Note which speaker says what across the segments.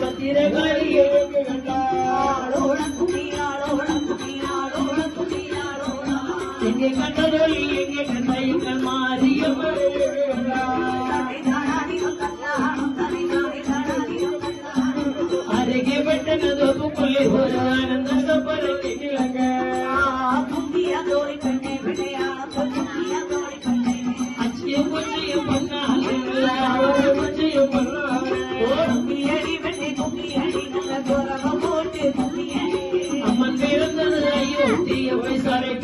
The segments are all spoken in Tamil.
Speaker 1: பத்திரகாளி எங்கே கண்டதொழி எங்கே கண்டையுங்கள் மாறியவரே. अपने सारे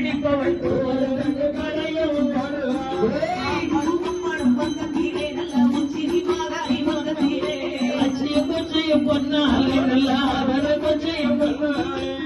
Speaker 1: பிடிப்பவன் பொன்னாலே நல்லா கொச்சையும் பொன்னாலே.